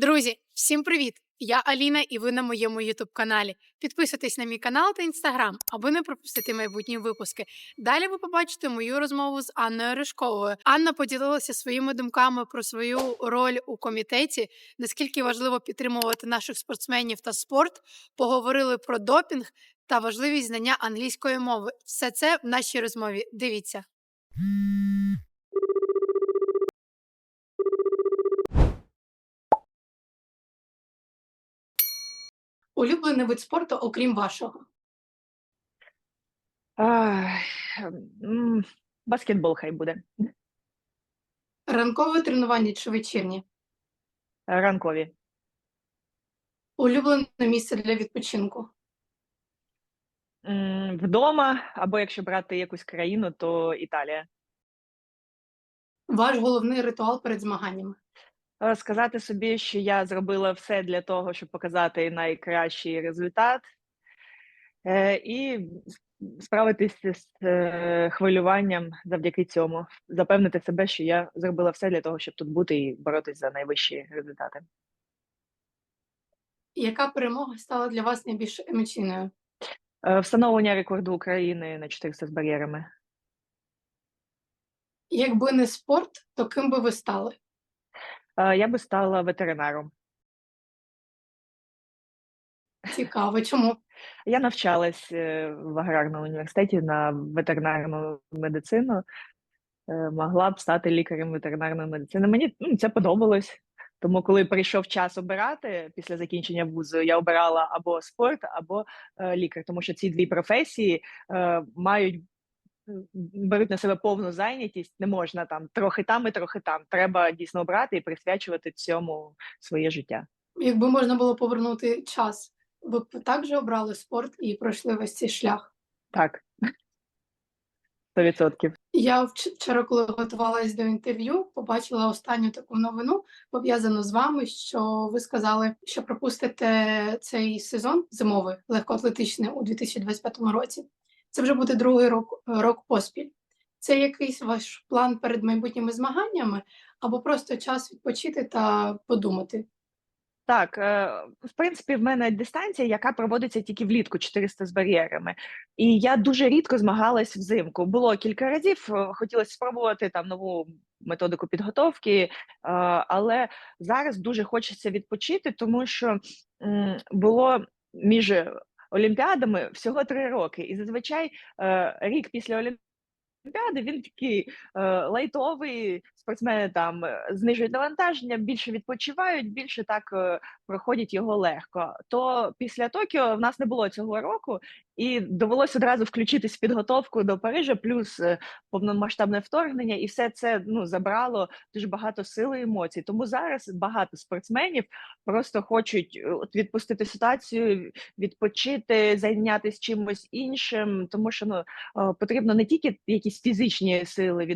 Друзі, всім привіт! Я Аліна, і ви на моєму Ютуб каналі. Підписуйтесь на мій канал та інстаграм, аби не пропустити майбутні випуски. Далі ви побачите мою розмову з Анною Ришковою. Анна поділилася своїми думками про свою роль у комітеті, наскільки важливо підтримувати наших спортсменів та спорт. Поговорили про допінг та важливість знання англійської мови. Все це в нашій розмові. Дивіться. Улюблений вид спорту, окрім вашого. Ай, баскетбол хай буде. Ранкове тренування чи вечірнє? Ранкові. Улюблене місце для відпочинку. Вдома, або якщо брати якусь країну, то Італія. Ваш головний ритуал перед змаганнями. Сказати собі, що я зробила все для того, щоб показати найкращий результат, е, і справитися з е, хвилюванням завдяки цьому, запевнити себе, що я зробила все для того, щоб тут бути і боротись за найвищі результати. Яка перемога стала для вас найбільш емоційною? Е, Встановлення рекорду України на 400 з бар'єрами. Якби не спорт, то ким би ви стали? Е, Я би стала ветеринаром. Цікаво, чому? Я навчалась е, в аграрному університеті на ветеринарну медицину. Е, Могла б стати лікарем ветеринарної медицини. Мені ну, це подобалось. Тому, коли прийшов час обирати після закінчення вузу, я обирала або спорт, або е, лікар, тому що ці дві професії е, мають беруть на себе повну зайнятість. Не можна там трохи там і трохи там. Треба дійсно обрати і присвячувати цьому своє життя. Якби можна було повернути час, ви б також обрали спорт і пройшли весь цей шлях. Так, 100%. Я вчора, коли готувалась до інтерв'ю, побачила останню таку новину, пов'язану з вами, що ви сказали, що пропустите цей сезон зимовий легкоатлетичний у 2025 році. Це вже буде другий рок, рок поспіль. Це якийсь ваш план перед майбутніми змаганнями, або просто час відпочити та подумати. Так, е, в принципі, в мене дистанція, яка проводиться тільки влітку 400 з бар'єрами. І я дуже рідко змагалась взимку. Було кілька разів, е, хотілося спробувати там нову методику підготовки, е, але зараз дуже хочеться відпочити, тому що було між олімпіадами всього три роки. І зазвичай е, рік після олімпіади він такий е, лайтовий, спортсмени там е, знижують навантаження, більше відпочивають, більше так е, проходять його легко. То після Токіо в нас не було цього року, і довелося одразу включитись в підготовку до Парижа, плюс е, повномасштабне вторгнення, і все це ну забрало дуже багато сили і емоцій. Тому зараз багато спортсменів просто хочуть е, відпустити ситуацію, відпочити, зайнятися чимось іншим, тому що ну е, потрібно не тільки якісь фізичні сили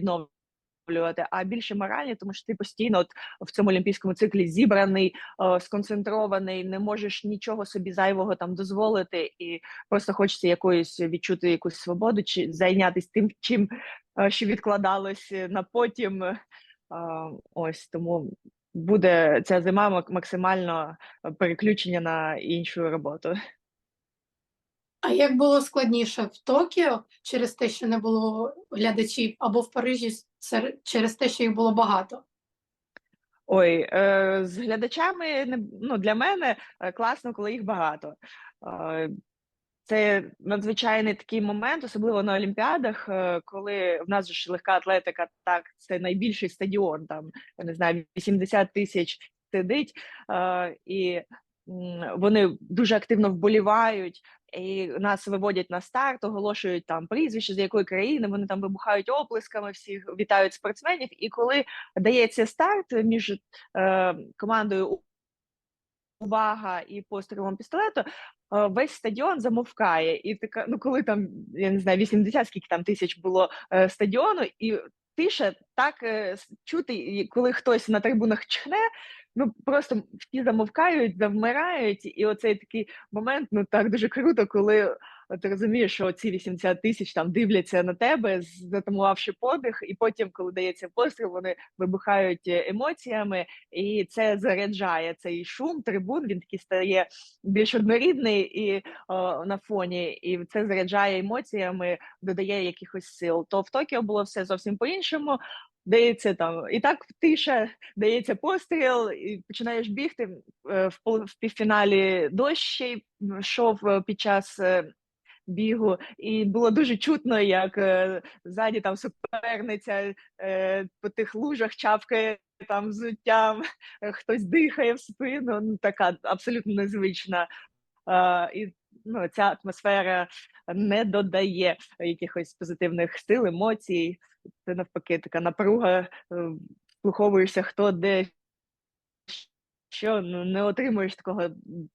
відновлювати, а більше моральні, тому що ти постійно от в цьому олімпійському циклі зібраний, е, сконцентрований, не можеш нічого собі зайвого там дозволити, і просто хочеться якоюсь відчути якусь свободу чи зайнятися тим, чим е, що відкладалось на потім. Е, Ось тому буде ця зима максимально е, переключення на іншу роботу. А як було складніше в Токіо через те, що не було глядачів, або в Парижі через те, що їх було багато? Ой, е, з глядачами ну, для мене е, класно, коли їх багато. Е, Це надзвичайний такий момент, особливо на Олімпіадах, е, коли в нас ж легка атлетика, так, це найбільший стадіон, там, я не знаю, 80 тисяч сидить, е, і вони дуже активно вболівають. І нас виводять на старт, оголошують там прізвище, з якої країни, вони там вибухають оплесками, всіх вітають спортсменів. І коли дається старт між е, командою увага і пострілом пістолету, е, весь стадіон замовкає. І така, ну коли там я не знаю, 80 скільки там тисяч було е, стадіону, і тиша так е, чути, коли хтось на трибунах чхне. Ну просто всі замовкають, завмирають, і оцей такий момент, ну так дуже круто, коли ти розумієш, що ці 80 тисяч там дивляться на тебе, затамувавши подих, і потім, коли дається постріл, вони вибухають е, емоціями, і це заряджає цей шум, трибун. Він такий стає більш однорідний і о, на фоні, і це заряджає емоціями, додає якихось сил. То в Токіо було все зовсім по-іншому. Дається там і так тиша, дається постріл, і починаєш бігти е, в півфіналі дощ ще йшов е, під час бігу, і було дуже чутно, як е, ззаді там суперниця е, по тих лужах чавкає там взуттям, е, хтось дихає в спину. Ну така абсолютно незвична. І ну, ця атмосфера не додає якихось позитивних сил, емоцій. Це навпаки така напруга, вслуховуєшся, хто де що ну, не отримуєш такого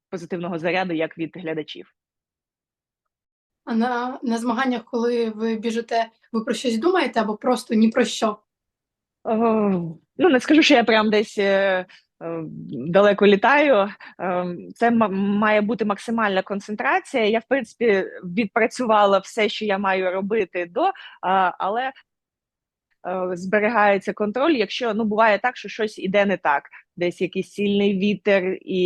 позитивного заряду, як від глядачів. На, на змаганнях, коли ви біжите, ви про щось думаєте або просто ні про що? О, ну, не скажу, що я прям десь е, е, далеко літаю. Е, Це має бути максимальна концентрація. Я, в принципі, відпрацювала все, що я маю робити до, але е, зберігається контроль, якщо ну буває так, що щось іде не так. Десь якийсь сильний вітер, і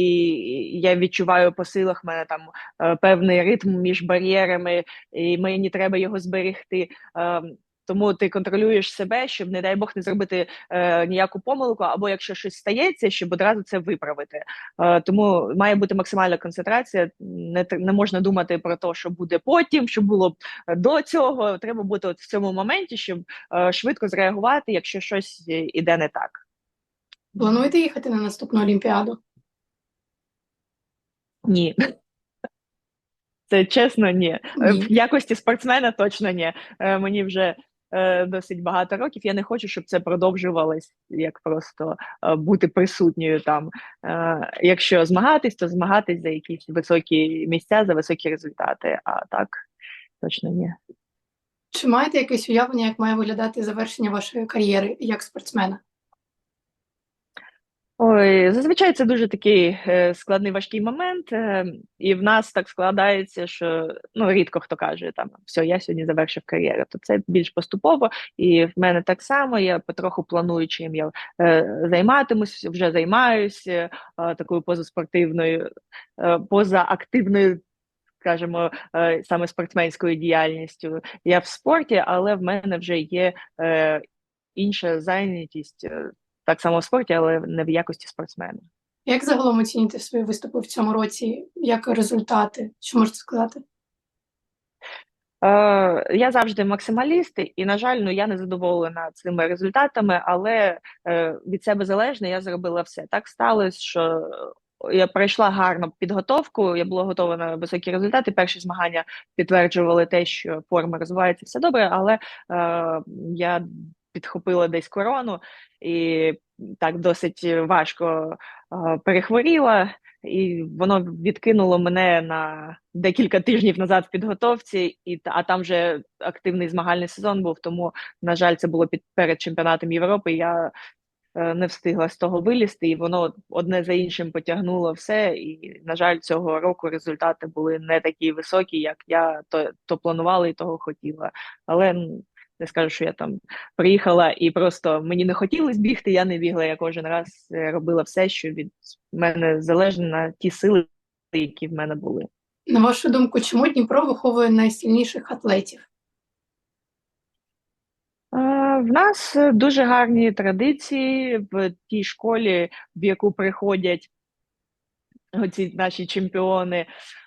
я відчуваю по силах мене там е, певний ритм між бар'єрами, і мені треба його зберегти. Е, тому ти контролюєш себе, щоб, не дай Бог, не зробити е, ніяку помилку, або якщо щось стається, щоб одразу це виправити. Е, тому має бути максимальна концентрація. Не, не можна думати про те, що буде потім, що було б до цього. Треба бути от в цьому моменті, щоб е, швидко зреагувати, якщо щось е, іде не так. Плануєте їхати на наступну Олімпіаду? Ні. Це чесно, ні. Е, Ні. В якості спортсмена точно ні. Е, Мені вже е, досить багато років. Я не хочу, щоб це продовжувалось як просто бути присутньою там. Якщо змагатись, то змагатись за якісь високі місця, за високі результати. А так, точно ні. Чи маєте якесь уявлення, як має виглядати завершення вашої кар'єри як спортсмена? Ой, зазвичай це дуже такий е, складний важкий момент, е, і в нас так складається, що ну рідко хто каже там все, я сьогодні завершив кар'єру. То це більш поступово, і в мене так само. Я потроху планую, чим я е, займатимусь, вже займаюся такою позаспортивною, позаактивною. Скажімо, саме спортсменською діяльністю. Я в спорті, але в мене вже є е, інша зайнятість, так само в спорті, але не в якості спортсмена. Як загалом оціните свої виступи в цьому році? Як результати? Що можете сказати? Е, я завжди максималіст, і, на жаль, ну я не задоволена цими результатами, але е, від себе залежно я зробила все. Так сталося, що я пройшла гарну підготовку, я була готова на високі результати. Перші змагання підтверджували те, що форма розвивається все добре, але е, я підхопила десь корону і так досить важко перехворіла. І воно відкинуло мене на декілька тижнів назад в підготовці, і а там вже активний змагальний сезон був. Тому, на жаль, це було під перед чемпіонатом Європи. Я е, не встигла з того вилізти, і воно одне за іншим потягнуло все. І, на жаль, цього року результати були не такі високі, як я то, то планувала і того хотіла. Але не скажу, що я там приїхала і просто мені не хотілося бігти, я не бігла. Я кожен раз е, робила все, що від мене залежно на ті сили, які в мене були. На вашу думку, чому Дніпро виховує найсильніших атлетів? В нас е, дуже гарні традиції в тій школі, в яку приходять оці наші чемпіони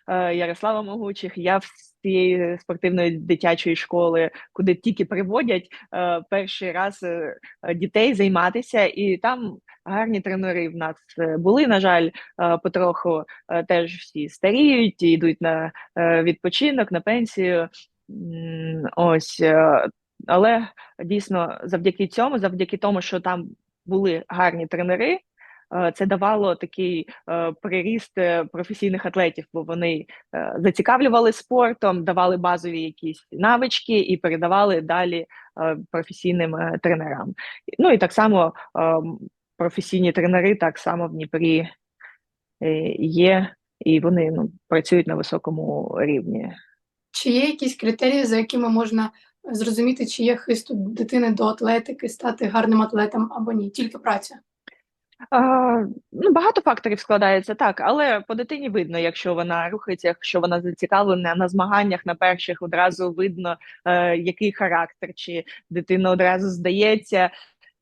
е, Ярослава Могучих. Я з цієї спортивної дитячої школи, куди тільки приводять е, перший раз е, дітей займатися, і там гарні тренери в нас е, були. На жаль, е, потроху е, теж всі старіють, і йдуть на е, відпочинок, на пенсію. Ось. е, Але дійсно, завдяки цьому, завдяки тому, що там були гарні тренери, це давало такий е, приріст е, професійних атлетів, бо вони е, зацікавлювали спортом, давали базові якісь навички і передавали далі е, професійним е, тренерам. Ну і так само е, професійні тренери так само в Дніпрі е, є, і вони ну, працюють на високому рівні. Чи є якісь критерії, за якими можна зрозуміти, чи є хист дитини до атлетики, стати гарним атлетом або ні? Тільки праця. Ну, багато факторів складається так, але по дитині видно, якщо вона рухається, якщо вона зацікавлена на змаганнях на перших, одразу видно, е, який характер, чи дитина одразу здається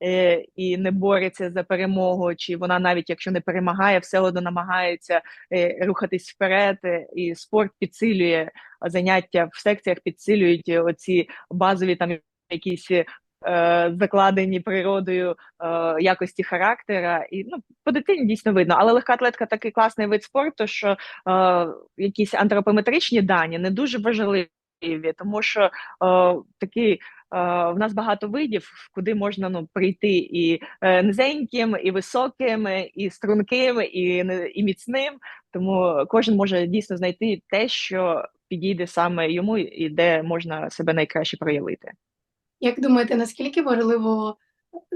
е, і не бореться за перемогу, чи вона навіть якщо не перемагає, все одно намагається е, рухатись вперед. І спорт підсилює заняття в секціях, підсилюють оці базові там якісь. Е, Закладені природою е, якості характера, і ну по дитині дійсно видно. Але легка атлетика такий класний вид спорту, що е, якісь антропометричні дані не дуже важливі, тому що е, такий е, в нас багато видів, куди можна ну прийти і низеньким, і високим, і струнким, і, і міцним. Тому кожен може дійсно знайти те, що підійде саме йому, і де можна себе найкраще проявити. Як думаєте, наскільки важливо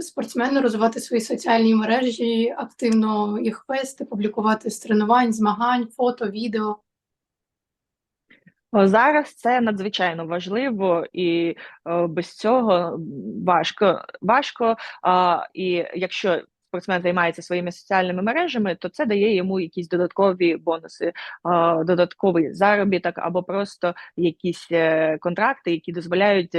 спортсмену розвивати свої соціальні мережі, активно їх вести, публікувати з тренувань, змагань, фото, відео? Зараз це надзвичайно важливо, і е, без цього важко. важко. І якщо спортсмен займається своїми соціальними мережами, то це дає йому якісь додаткові бонуси, додатковий заробіток або просто якісь е, контракти, які дозволяють.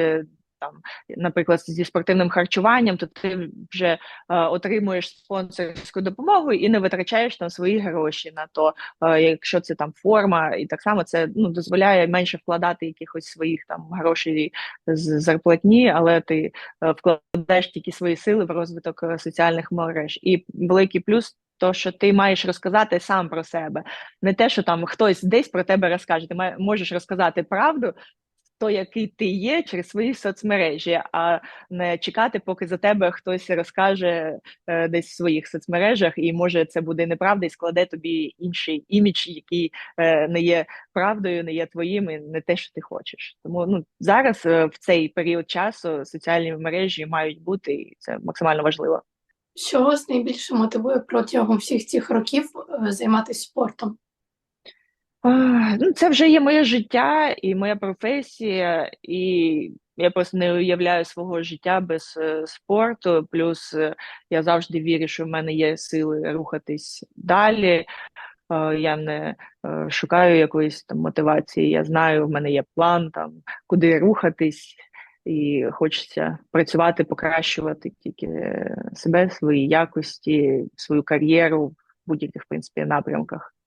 Там, наприклад, зі спортивним харчуванням, то ти вже е, отримуєш спонсорську допомогу і не витрачаєш там свої гроші на то, е, якщо це там форма, і так само це ну дозволяє менше вкладати якихось своїх там грошей з зарплатні, але ти е, вкладаєш тільки свої сили в розвиток е, соціальних мереж. І великий плюс. То, що ти маєш розказати сам про себе, не те, що там хтось десь про тебе розкаже. Ти можеш розказати правду, то який ти є через свої соцмережі, а не чекати, поки за тебе хтось розкаже е, десь в своїх соцмережах, і може це буде неправда, і складе тобі інший імідж, який е, не є правдою, не є твоїм, і не те, що ти хочеш. Тому ну зараз е, в цей період часу соціальні мережі мають бути, і це максимально важливо. Що вас найбільше мотивує протягом всіх цих років е, займатися спортом? Ну, це вже є моє життя і моя професія, і я просто не уявляю свого життя без е, спорту. Плюс е, я завжди вірю, що в мене є сили рухатись далі. Е, Я не шукаю якоїсь там мотивації. Я знаю, в мене є план там, куди рухатись, і хочеться працювати, покращувати тільки себе, свої якості, свою кар'єру в будь-яких в принципі напрямках.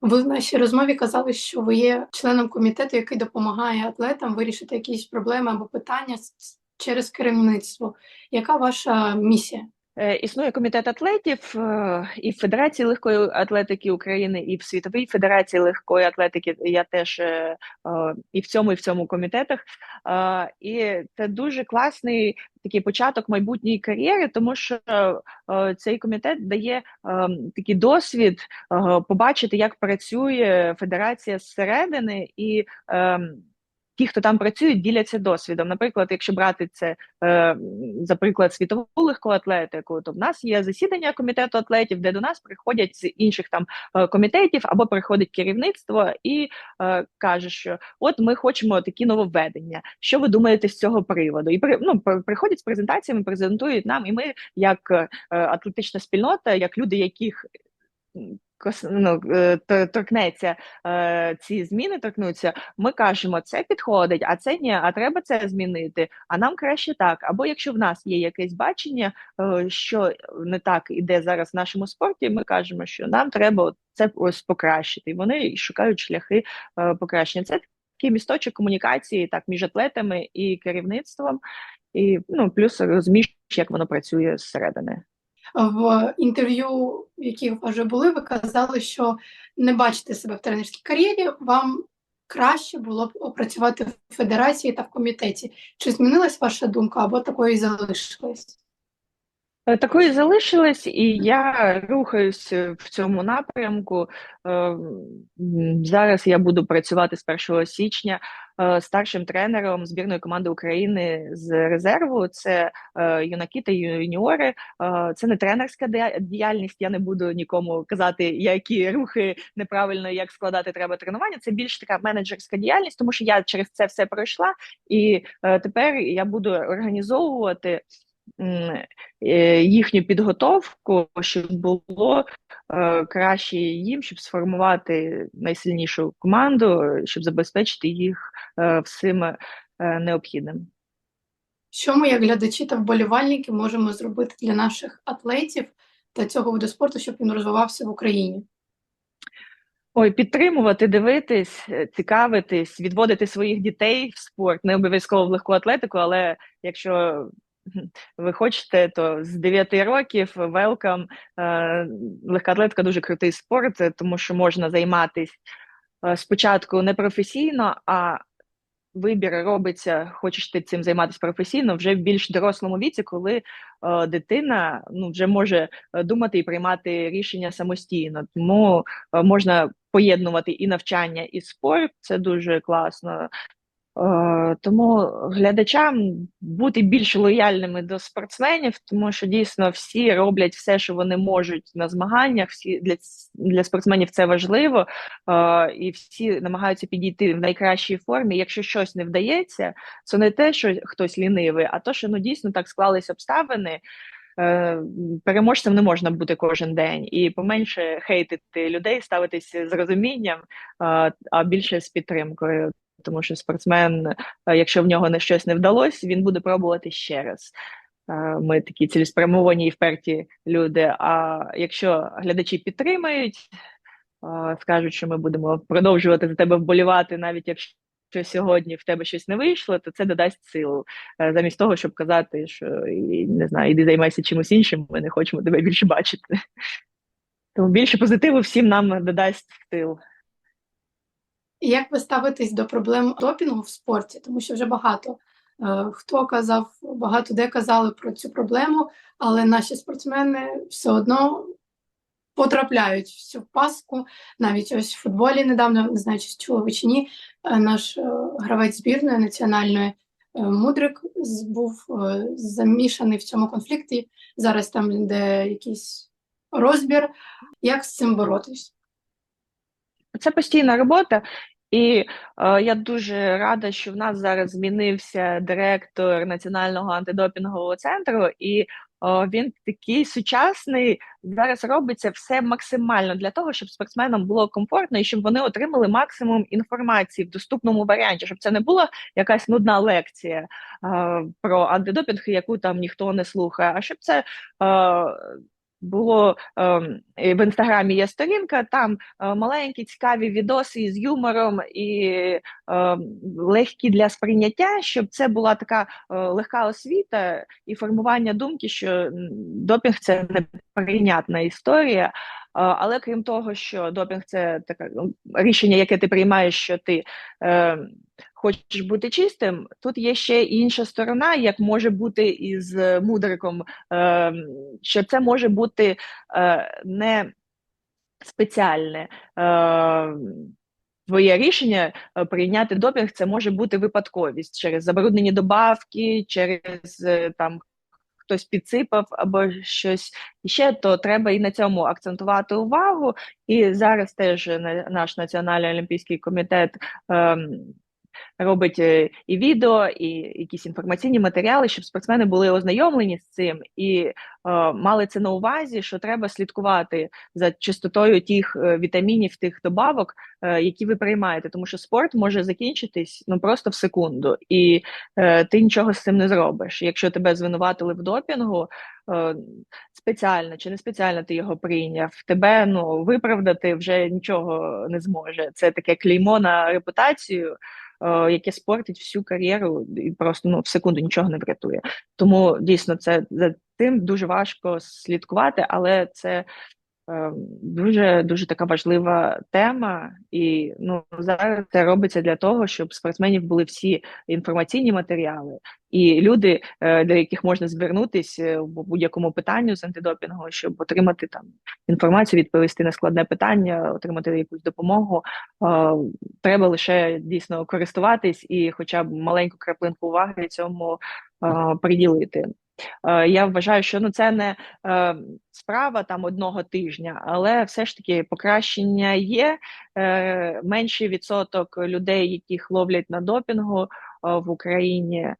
Ви в нашій розмові казали, що ви є членом комітету, який допомагає атлетам вирішити якісь проблеми або питання через керівництво. Яка ваша місія? Е, Існує комітет атлетів е, і в Федерації легкої атлетики України, і в Світовій Федерації легкої атлетики. Я теж е, і в цьому, і в цьому комітетах. І це дуже класний такий початок майбутньої кар'єри, тому що цей комітет дає такий досвід побачити, як працює федерація зсередини і. Ті, хто там працюють, діляться досвідом. Наприклад, якщо брати це е, за приклад світову легку атлетику, то в нас є засідання комітету атлетів, де до нас приходять з інших там е, комітетів або приходить керівництво і е, каже, що от ми хочемо такі нововведення. Що ви думаєте з цього приводу? І при, ну, приходять з презентаціями, презентують нам, і ми, як е, атлетична спільнота, як люди, яких ну, е, торкнеться е, ці зміни торкнуться, ми кажемо, це підходить, а це ні, а треба це змінити. А нам краще так. Або якщо в нас є якесь бачення, е, що не так іде зараз в нашому спорті, ми кажемо, що нам треба це ось покращити. І вони шукають шляхи покращення. Це такий місточок комунікації так між атлетами і керівництвом, і ну плюс розумієш, як воно працює зсередини. В інтерв'ю, які у вас вже були, ви казали, що не бачите себе в тренерській кар'єрі, вам краще було б опрацювати в федерації та в комітеті. Чи змінилась ваша думка або такою і залишилась? Е, Такою залишилась, і я рухаюсь е, в цьому напрямку. Е, Зараз я буду працювати з 1 січня старшим тренером збірної команди України з резерву. Це юнаки та юніори. Це не тренерська діяльність. Я не буду нікому казати, які рухи неправильно, як складати треба тренування. Це більш така менеджерська діяльність, тому що я через це все пройшла, і тепер я буду організовувати їхню підготовку, щоб було е, краще їм, щоб сформувати найсильнішу команду, щоб забезпечити їх е, всім е, необхідним. Що ми, як глядачі та вболівальники, можемо зробити для наших атлетів та цього виду спорту, щоб він розвивався в Україні? Ой, підтримувати, дивитись, е, цікавитись, відводити своїх дітей в спорт, не обов'язково в легку атлетику, але якщо ви хочете, то з 9 років welcome. Е, Легка атлетика дуже крутий спорт, тому що можна займатися е, спочатку не професійно, а вибір робиться, хочеш ти цим займатися професійно, вже в більш дорослому віці, коли е, дитина ну, вже може думати і приймати рішення самостійно. Тому можна поєднувати і навчання, і спорт. Це дуже класно. Е, Тому глядачам бути більш лояльними до спортсменів, тому що дійсно всі роблять все, що вони можуть на змаганнях. Всі для, для спортсменів це важливо, е, і всі намагаються підійти в найкращій формі. Якщо щось не вдається, це не те, що хтось лінивий, а то, що ну дійсно так склались обставини. Е, Переможцем не можна бути кожен день, і поменше хейтити людей, ставитися з розумінням, а більше з підтримкою. Тому що спортсмен, е, якщо в нього не щось не вдалося, він буде пробувати ще раз. Е, Ми такі цілеспрямовані і вперті люди. А якщо глядачі підтримають, е, скажуть, що ми будемо продовжувати за тебе вболівати, навіть якщо сьогодні в тебе щось не вийшло, то це додасть силу. Замість того, щоб казати, що не знаю, іди займайся чимось іншим, ми не хочемо тебе більше бачити. Тому більше позитиву всім нам додасть сил. Як ви ставитесь до проблем допінгу в спорті? Тому що вже багато е, хто казав, багато де казали про цю проблему, але наші спортсмени все одно потрапляють в цю паску. Навіть ось в футболі недавно, не знаю, чи чули ви чи ні, е, наш е, гравець збірної національної Мудрик був замішаний в цьому конфлікті. Зараз там йде якийсь розбір. Як з цим боротись? Це постійна робота, і е, я дуже рада, що в нас зараз змінився директор Національного антидопінгового центру, і е, він такий сучасний. Зараз робиться все максимально для того, щоб спортсменам було комфортно і щоб вони отримали максимум інформації в доступному варіанті, щоб це не була якась нудна лекція е, про антидопінг, яку там ніхто не слухає, а щоб це. Е, було ем, в інстаграмі є сторінка, там е, маленькі цікаві відоси з юмором і ем, легкі для сприйняття, щоб це була така е, легка освіта і формування думки, що допінг це неприйнятна історія. Е, Але крім того, що допінг це таке ну, рішення, яке ти приймаєш, що ти е, хочеш бути чистим. Тут є ще інша сторона, як може бути із е, мудриком, е, що це може бути е, не спеціальне. Е, Твоє рішення прийняти допінг це може бути випадковість через забруднені добавки, через там хтось підсипав або щось іще, то треба і на цьому акцентувати увагу. І зараз теж наш Національний олімпійський комітет ем, робить е, і відео, і якісь інформаційні матеріали, щоб спортсмени були ознайомлені з цим і е, мали це на увазі, що треба слідкувати за чистотою тих е, вітамінів, тих добавок, які ви приймаєте, тому що спорт може закінчитись ну просто в секунду, і ти нічого з цим не зробиш. Якщо тебе звинуватили в допінгу, спеціально чи не спеціально ти його прийняв, тебе ну виправдати вже нічого не зможе. Це таке клеймо на репутацію. Е, Яке спортить всю кар'єру і просто ну в секунду нічого не врятує. Тому дійсно це за тим дуже важко слідкувати, але це дуже дуже така важлива тема, і ну зараз це робиться для того, щоб спортсменів були всі інформаційні матеріали, і люди, е, до яких можна звернутися в будь-якому питанню з антидопінгу, щоб отримати там інформацію, відповісти на складне питання, отримати якусь допомогу. Е, Треба лише дійсно користуватись і, хоча б маленьку краплинку уваги цьому е, приділити. Е, Я вважаю, що ну це не е, справа там одного тижня, але все ж таки покращення є. Е, Менший відсоток людей, яких ловлять на допінгу в Україні,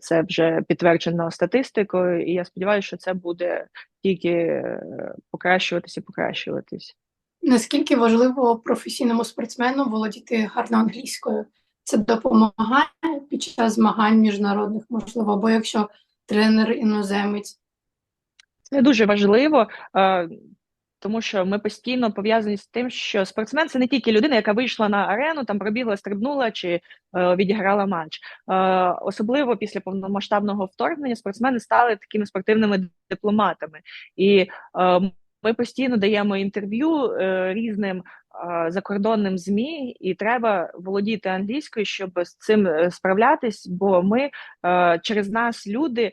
це вже підтверджено статистикою, і я сподіваюся, що це буде тільки е, покращуватись. Наскільки важливо професійному спортсмену володіти гарно англійською? Це допомагає під час змагань міжнародних, можливо, бо якщо тренер іноземець. Це дуже важливо, е, тому що ми постійно пов'язані з тим, що спортсмен це не тільки людина, яка вийшла на арену, там пробігла, стрибнула чи е, відіграла матч. Е, Особливо після повномасштабного вторгнення спортсмени стали такими спортивними дипломатами, і ми постійно даємо інтерв'ю е, різним закордонним змі, і треба володіти англійською, щоб з цим е, справлятись, бо ми е, через нас люди.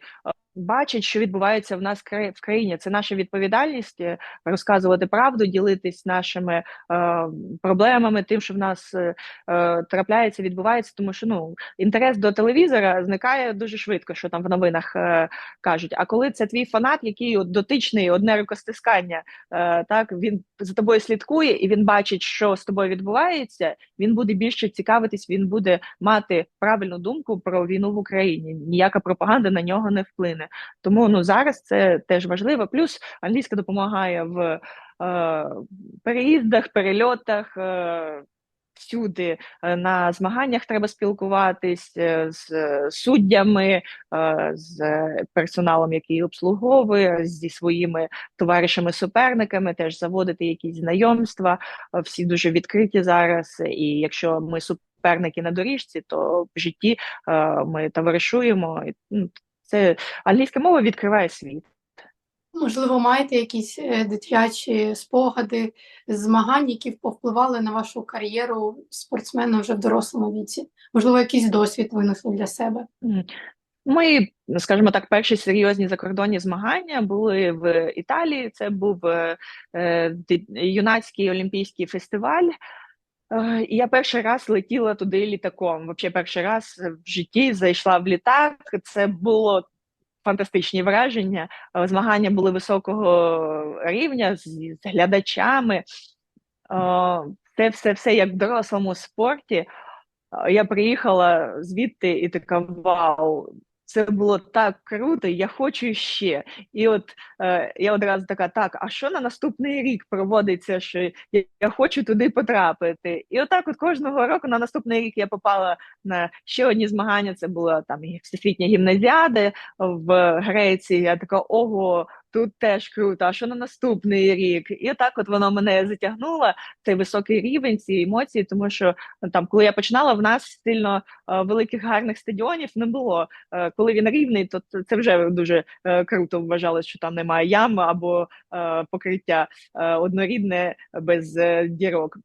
Бачать, що відбувається в нас в країні. Це наша відповідальність е, розказувати правду, ділитись нашими е, проблемами, тим, що в нас е, е, трапляється, відбувається. Тому що ну інтерес до телевізора зникає дуже швидко, що там в новинах е, кажуть. А коли це твій фанат, який от дотичний, одне рукостискання, е, так він за тобою слідкує і він бачить, що з тобою відбувається. Він буде більше цікавитись, він буде мати правильну думку про війну в Україні. Ніяка пропаганда на нього не вплине. Тому ну зараз це теж важливо. Плюс англійська допомагає в е, переїздах, перельотах. Е, Всюди Е, на змаганнях треба спілкуватись е, з суддями, е, з персоналом, який обслуговує, зі своїми товаришами-суперниками, теж заводити якісь знайомства. Всі дуже відкриті зараз. І якщо ми суперники на доріжці, то в житті ми товаришуємо. Це англійська мова відкриває світ. Можливо, маєте якісь е, дитячі спогади змагань, які повпливали на вашу кар'єру спортсмена вже в дорослому віці? Можливо, якийсь досвід винесли для себе? М. Мої, скажімо так, перші серйозні закордонні змагання були в Італії. Це був е, е, юнацький олімпійський фестиваль. І я перший раз летіла туди літаком. Взагалі, перший раз в житті зайшла в літак. Це було фантастичні враження. Е, Змагання були високого рівня з, з глядачами. Е, Це все, все як в дорослому спорті. Е, Я приїхала звідти і така вау. Це було так круто, я хочу ще. І от е, я одразу така: так, а що на наступний рік проводиться? Що я, я хочу туди потрапити. І отак, от кожного року на наступний рік я попала на ще одні змагання. Це була там всесвітня гімназіада в Греції. Я така, ого, тут теж круто. А що на наступний рік? І отак, от воно мене затягнуло, цей високий рівень, ці емоції, тому що ну, там, коли я починала, в нас сильно е, великих гарних стадіонів не було. Е, коли він рівний, то це- вже дуже е, круто вважалось, що там немає ям або покриття однорідне без дірок.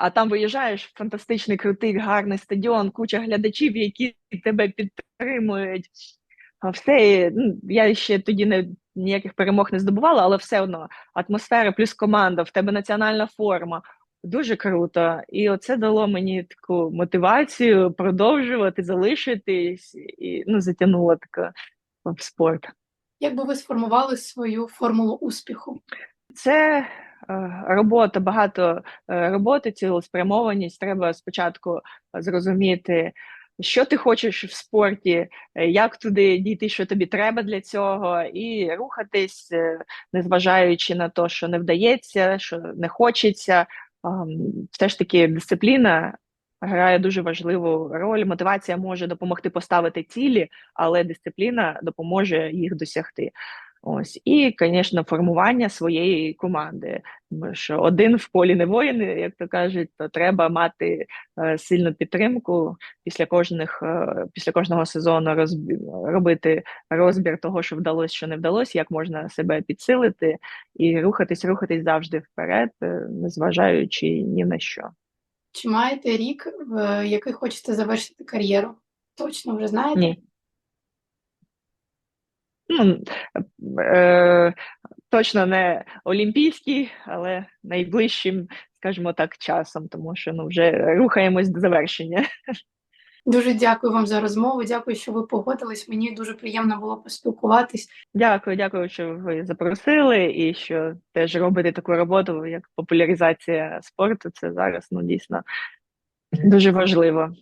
А там виїжджаєш, фантастичний, крутий, гарний стадіон, куча глядачів, які тебе підтримують. Все, ну, я ще тоді не ніяких перемог не здобувала, але все одно атмосфера плюс команда, в тебе національна форма. Дуже круто. І оце дало мені таку мотивацію продовжувати, залишитись, і ну, затягнуло таке в спорт. Як би ви сформували свою формулу успіху? Це е, робота, багато е, роботи, цілеспрямованість. Треба спочатку зрозуміти, що ти хочеш в спорті, е, як туди дійти, що тобі треба для цього, і рухатись, е, незважаючи на те, що не вдається, що не хочеться. Все ж таки дисципліна грає дуже важливу роль. Мотивація може допомогти поставити цілі, але дисципліна допоможе їх досягти. Ось і, звісно, формування своєї команди. Тому що один в полі не воїн, як то кажуть, то треба мати е, сильну підтримку після кожних е, після кожного сезону розбі, робити розбір того, що вдалося, що не вдалося, як можна себе підсилити і рухатись, рухатись завжди вперед, е, незважаючи ні на що. Чи маєте рік, в який хочете завершити кар'єру? Точно вже знаєте? Ні. Ну, е, точно не олімпійський, але найближчим, скажімо так, часом, тому що ну, вже рухаємось до завершення. Дуже дякую вам за розмову. Дякую, що ви погодились. Мені дуже приємно було поспілкуватись. Дякую, дякую, що ви запросили і що теж робите таку роботу, як популяризація спорту. Це зараз ну дійсно дуже важливо.